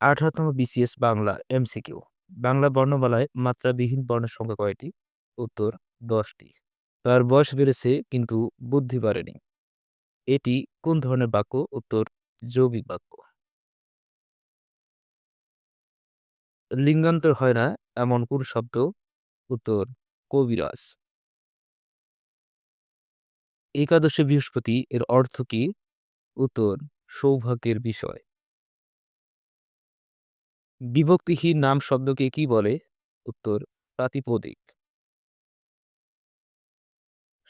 আঠারোতম BCS Bangla MCQ Bangla বর্ণমালায় মাত্রাবিহীন বর্ণের সংখ্যা কয়টি? উত্তর, দশটি। তার বয়স বেড়েছে কিন্তু বুদ্ধি বাড়েনি। এটি কোন ধরনের বাক্য? উত্তর, যৌগিক বাক্য। লিঙ্গান্তর হয় না এমন কোন শব্দ? উত্তর, কবিরাজ। একাদশে বৃহস্পতি এর অর্থ কি? উত্তর, সৌভাগ্যের বিষয়। বিভক্তিহীন নাম শব্দকে কি বলে? উত্তর, প্রাতিপদিক।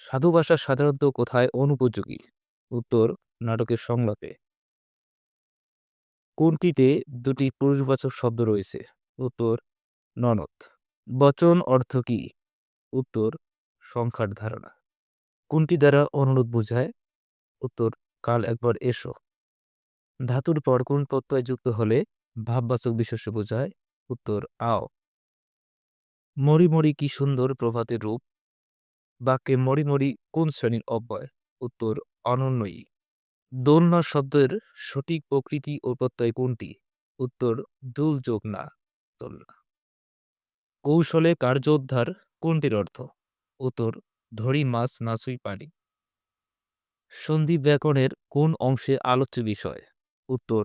সাধু ভাষা সাধারণত কোথায় অনুপযোগী? উত্তর, নাটকের সংলাপে। কোনটিতে দুটি পুরুষবাচক শব্দ রয়েছে? উত্তর, ননদ। বচন অর্থ কি? উত্তর, সংখ্যার ধারণা। কোনটি দ্বারা অনুরোধ বোঝায়? উত্তর, কাল একবার এসো। ধাতুর পর কোন প্রত্যয় যুক্ত হলে ভাববাচক বিশেষ্য বোঝায়। উত্তর, আও। মরি মরি কি সুন্দর প্রভাতের রূপ। বাক্যে মরি মরি কোন শ্রেণির অব্যয়? উত্তর, অনন্যই। দোলনা শব্দের সঠিক প্রকৃতি ও প্রত্যয় কোনটি? উত্তর, দুল যোগ না, দোলনা। কৌশলে কার্যোদ্ধার কোনটির অর্থ? উত্তর, ধরি মাছ নাচুই পারি সন্ধি ব্যাকরণের কোন অংশে আলোচ্য বিষয়? উত্তর,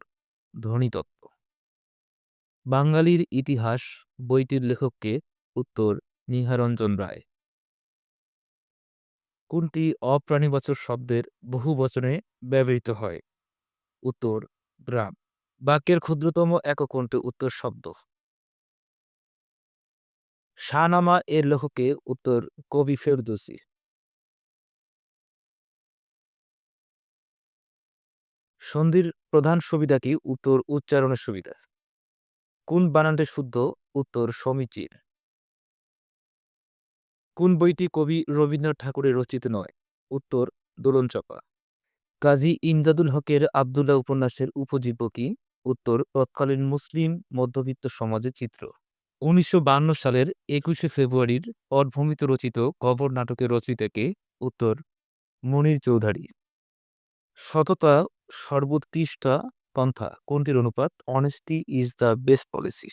ধ্বনিতত্ত্ব। বাঙালির ইতিহাস বইটির লেখককে উত্তর নিহারঞ্জন রায়। কোনটি অপ্রাণীবাচক শব্দের বহু বচনে ব্যবহৃত হয়? উত্তর, গ্রাম। বাক্যের ক্ষুদ্রতম একক কোনটি? উত্তর, শব্দ। শাহনামা এর লেখকে উত্তর, কবি ফেরদৌসি। সন্ধির প্রধান সুবিধা কি? উত্তর, উচ্চারণের সুবিধা। কোন বানানটি শুদ্ধ? উত্তর সমীচীন। কোন বইটি কবি রবীন্দ্রনাথ ঠাকুরের রচিত নয়? উত্তর, দোলন কাজী ইমদাদুল হকের আবদুল্লাহ উপন্যাসের উপজীব্য কি? উত্তর, তৎকালীন মুসলিম মধ্যবিত্ত সমাজের চিত্র। উনিশশো সালের একুশে ফেব্রুয়ারির অর্ভমিত রচিত কবর নাটকের রচয়িতাকে উত্তর, মনির চৌধুরী। সততা সর্বোৎকৃষ্ট পন্থা কোনটির অনুপাত honesty is the best policy